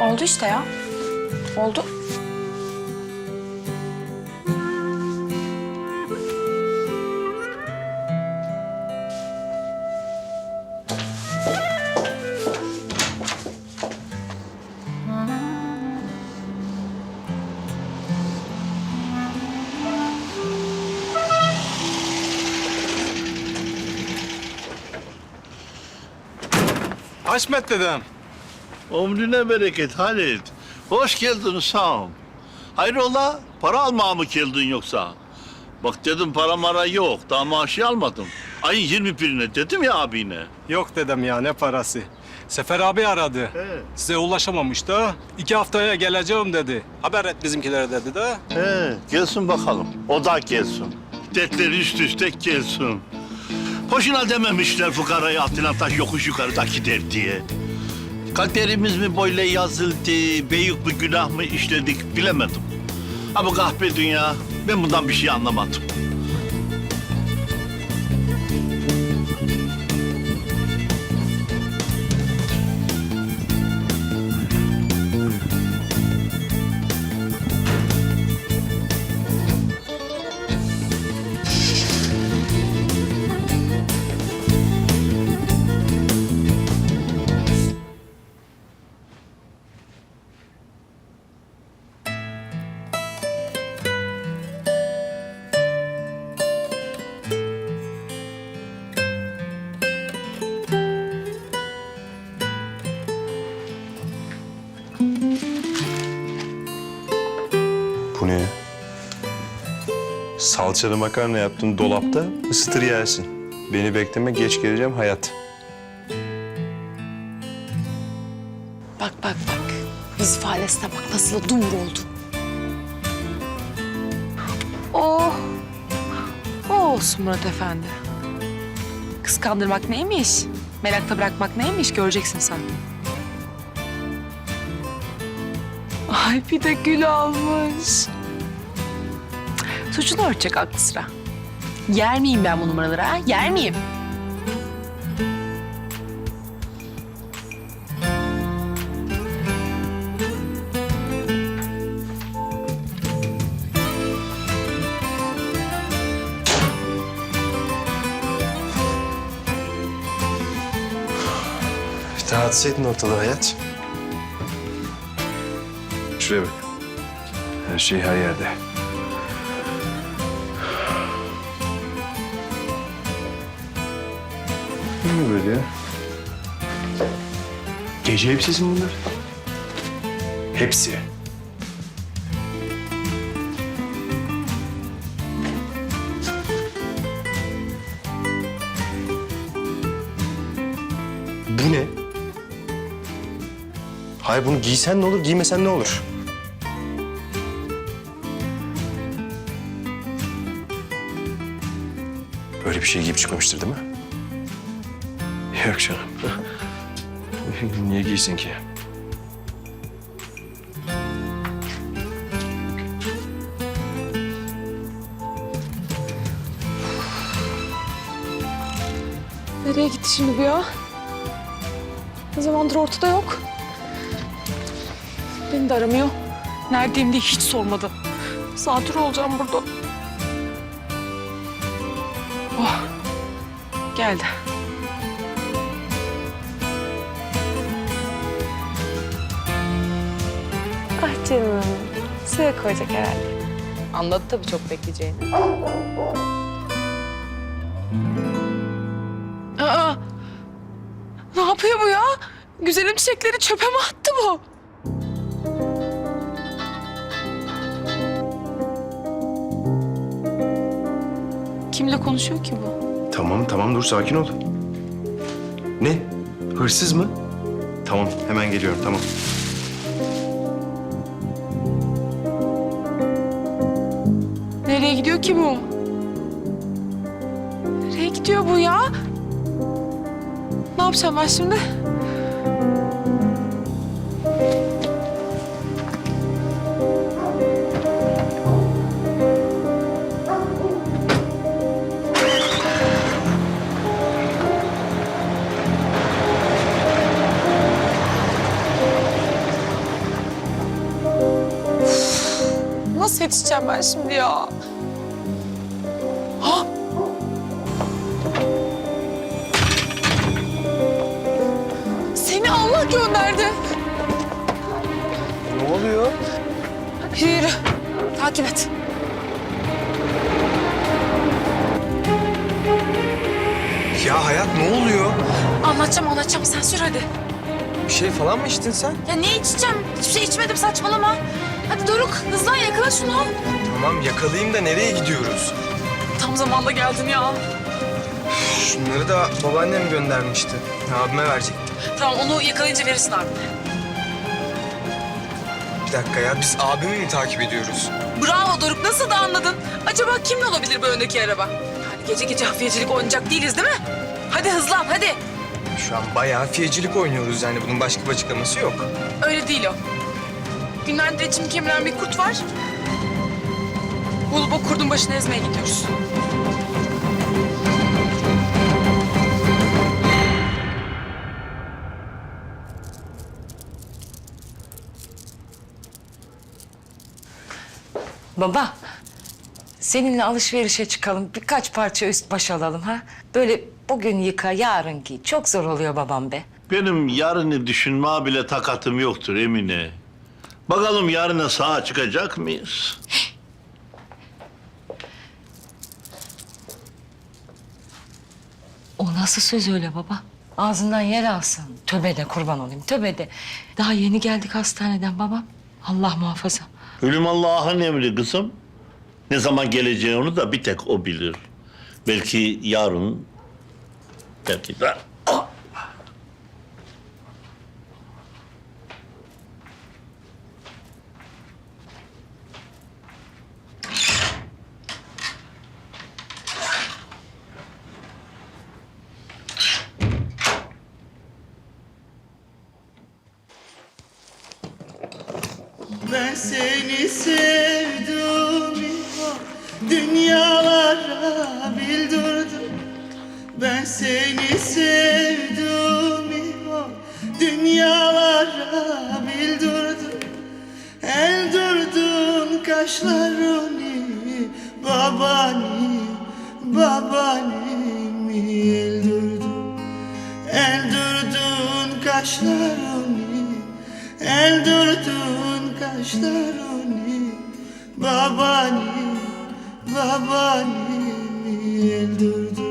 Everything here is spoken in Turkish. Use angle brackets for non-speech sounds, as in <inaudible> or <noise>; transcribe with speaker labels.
Speaker 1: Oldu işte ya. Oldu.
Speaker 2: Haşmet dedem.
Speaker 3: Ömrüne bereket Halit. Hoş geldin sağ ol. Hayrola para almaya mı geldin yoksa? Bak dedim para mara yok. Daha maaşı almadım. Ayın 21'ine dedim ya abine.
Speaker 2: Yok dedem ya ne parası. Sefer abi aradı.
Speaker 3: He.
Speaker 2: Size ulaşamamış da iki haftaya geleceğim dedi. Haber et bizimkilere dedi de.
Speaker 3: He, gelsin bakalım. O da gelsin. Dertleri üst üste gelsin. Hoşuna dememişler fukarayı altına taş yokuş yukarıda gider diye. Kaderimiz mi böyle yazıldı, büyük bir günah mı işledik bilemedim. Ama kahpe dünya, ben bundan bir şey anlamadım.
Speaker 4: Bu ne? Salçalı makarna yaptın dolapta, ısıtır yersin. Beni bekleme, geç geleceğim hayat.
Speaker 1: Bak bak bak. Yüz ifadesine bak nasıl dumur oldu. Oh. O olsun Murat Efendi. Kıskandırmak neymiş? Merakta bırakmak neymiş göreceksin sen. Ay bir de gül almış. Suçunu örtecek aklı sıra. Yer miyim ben bu numaraları ha? Yer miyim?
Speaker 4: Rahatsız ettin ortalığı hayat. Şuraya bak. Her şey her yerde. Ne böyle ya? Gece elbisesi mi bunlar? Hepsi. Bu ne? Hayır bunu giysen ne olur, giymesen ne olur? Böyle bir şey giyip çıkmamıştır değil mi? Yok canım. <laughs> Niye giysin ki?
Speaker 1: Nereye gitti şimdi bu ya? Ne zamandır ortada yok. Beni de aramıyor. Neredeyim diye hiç sormadı. Zatür olacağım burada. Oh. Geldi. Ah canım. Suya koyacak herhalde. Anladı tabii çok bekleyeceğini. Aa! Ne yapıyor bu ya? Güzelim çiçekleri çöpe mi attı bu? Kimle konuşuyor ki bu?
Speaker 4: Tamam tamam dur sakin ol. Ne? Hırsız mı? Tamam hemen geliyorum tamam.
Speaker 1: Nereye gidiyor ki bu? Nereye gidiyor bu ya? Ne yapacağım ben şimdi? Yetişeceğim ben şimdi ya? Ha? Seni Allah gönderdi.
Speaker 4: Ne oluyor?
Speaker 1: Yürü yürü. Takip et.
Speaker 4: Ya Hayat ne oluyor?
Speaker 1: Anlatacağım anlatacağım. Sen sür hadi.
Speaker 4: Bir şey falan mı içtin sen?
Speaker 1: Ya ne içeceğim? Hiçbir şey içmedim saçmalama. Hadi Doruk hızlan yakala şunu.
Speaker 4: Tamam yakalayayım da nereye gidiyoruz?
Speaker 1: Tam zamanda geldin ya.
Speaker 4: Şunları da babaannem göndermişti. Abime verecektim.
Speaker 1: Tamam onu yakalayınca verirsin abine.
Speaker 4: Bir dakika ya biz abimi mi takip ediyoruz?
Speaker 1: Bravo Doruk nasıl da anladın? Acaba kim olabilir bu öndeki araba? Yani gece gece hafiyecilik oynayacak değiliz değil mi? Hadi hızlan hadi.
Speaker 4: Şu an bayağı fiyecilik oynuyoruz yani bunun başka bir açıklaması yok.
Speaker 1: Öyle değil o. Günlerdir içim kemiren bir kurt var. Bulup o kurdun başını ezmeye gidiyoruz.
Speaker 5: Baba, seninle alışverişe çıkalım. Birkaç parça üst baş alalım ha. Böyle bugün yıka, yarın giy. Çok zor oluyor babam be.
Speaker 3: Benim yarını düşünmeye bile takatım yoktur Emine. Bakalım yarına sağa çıkacak mıyız?
Speaker 5: O nasıl söz öyle baba? Ağzından yer alsın. Töbe de kurban olayım, töbe de. Daha yeni geldik hastaneden babam. Allah muhafaza.
Speaker 3: Ölüm Allah'ın emri kızım. Ne zaman geleceği onu da bir tek o bilir. Belki yarın, belki de...
Speaker 6: Ben seni sevdim. Dünyalara bildirdim Ben seni sevdim. Dünyalara bildirdim Eldürdün kaşlarını babani babanimi eldürdün Eldürdün kaşlarını Eldürdün kaşlarını Babani, babanimi eldürdün